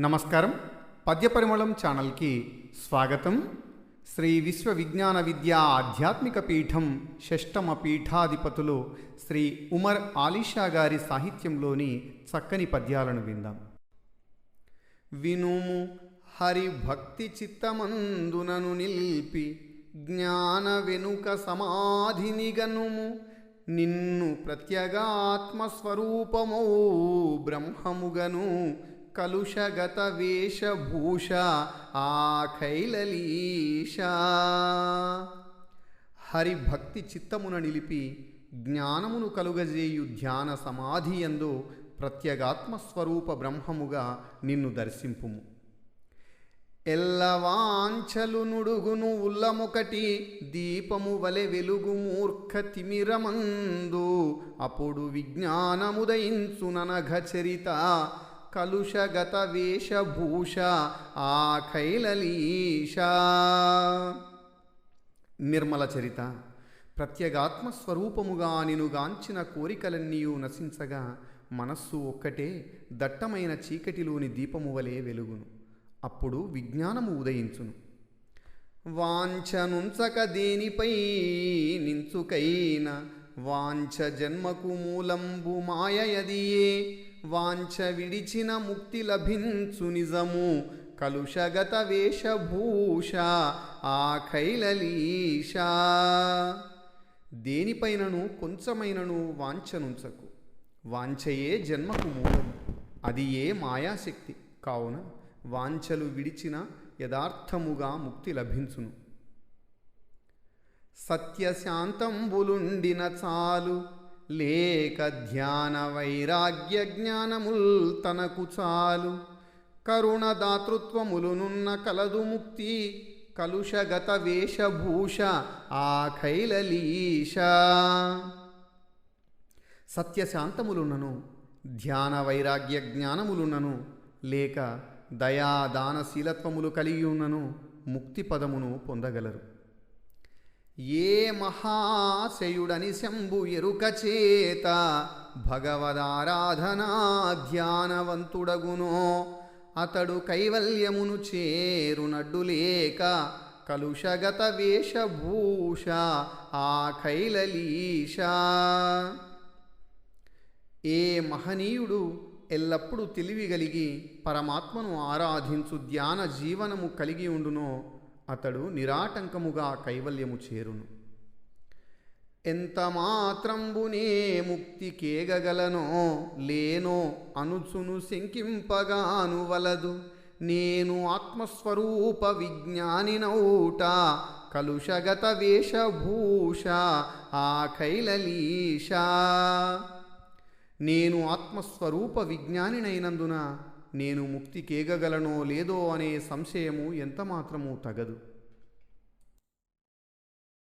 నమస్కారం. పద్యపరిమళం ఛానల్కి స్వాగతం. శ్రీ విశ్వ విజ్ఞాన విద్యా ఆధ్యాత్మిక పీఠం షష్టమ పీఠాధిపతులు శ్రీ ఉమర్ ఆలిషా గారి సాహిత్యంలోని చక్కని పద్యాలను విందాం. వినుము హరి భక్తి చిత్తమందునను నిల్పి జ్ఞాన వెనుక సమాధిని గనుము నిన్ను ప్రత్యగాత్మస్వరూపమౌ బ్రహ్మముగను కలుషగత వేషభూష ఆఖైలలీష. హరిభక్తి చిత్తమున నిలిపి జ్ఞానమును కలుగజేయు ధ్యాన సమాధి ఎందు ప్రత్యగాత్మస్వరూప బ్రహ్మముగా నిన్ను దర్శింపుము. ఎల్లవాంఛలు నుడుగును ఉల్లముకటి దీపము వలె వెలుగు మూర్ఖ తిమిరమందు అప్పుడు విజ్ఞానముదయించుననఘ చరిత కలుషగత వేషభూష ఆ నిర్మల చరిత ప్రత్యేగాత్మ స్వరూపముగా నినుగాంచిన కోరికలన్నీయు నశించగా మనస్సు ఒక్కటే దట్టమైన చీకటిలోని దీపము వలె వెలుగును. అప్పుడు విజ్ఞానము ఉదయించును. వాంఛనుంచక దేనిపై నించుకైన వాంఛ జన్మకు మూలంబు మాయయదియే వాంఛ విడిచిన ముక్తి లభించు నిజము. కలుషగత వేషభూష ఆ దేనిపైనను కొంచెమైనను వాంఛనుంచకు. వాంఛయే జన్మకు మూలం. అది ఏ మాయాశక్తి? కావున వాంఛలు విడిచిన యథార్థముగా ముక్తి లభించును. సత్యశాంతంబులుండిన చాలు. లేక ధ్యాన వైరాగ్య జ్ఞానముల్ తనకు చాలు కరుణ దాతృత్వములునున్న కలదు ముక్తి కలుషగత వేషభూష ఆఖైలలీష. సత్యశాంతములున్నను ధ్యాన వైరాగ్య జ్ఞానములున్నను లేక దయా దానశీలత్వములు కలిగి ఉన్నను ముక్తి పదమును పొందగలరు. ఏ మహాశయుడని శంభు ఎరుక చేత భగవదారాధనా ధ్యానవంతుడగునో అతడు కైవల్యమును చేరునడ్డు లేక కలుషగత వేషభూష ఆ కైలలీష ఏ మహనీయుడు ఎల్లప్పుడూ తెలివిగలిగి పరమాత్మను ఆరాధించు ధ్యాన జీవనము కలిగి ఉండునో అతడు నిరాటంకముగా కైవల్యము చేరును. ఎంత మాత్రంబునే ముక్తి కేగగలనో లేనో అనుచును శంకింపగాను వలదు. నేను ఆత్మస్వరూప విజ్ఞానినౌట కలుషగత వేషభూష ఆ కైలలీష. నేను ఆత్మస్వరూప విజ్ఞానినైనందున నేను ముక్తి కేగగలనో లేదో అనే సంశయము ఎంతమాత్రమూ తగదు.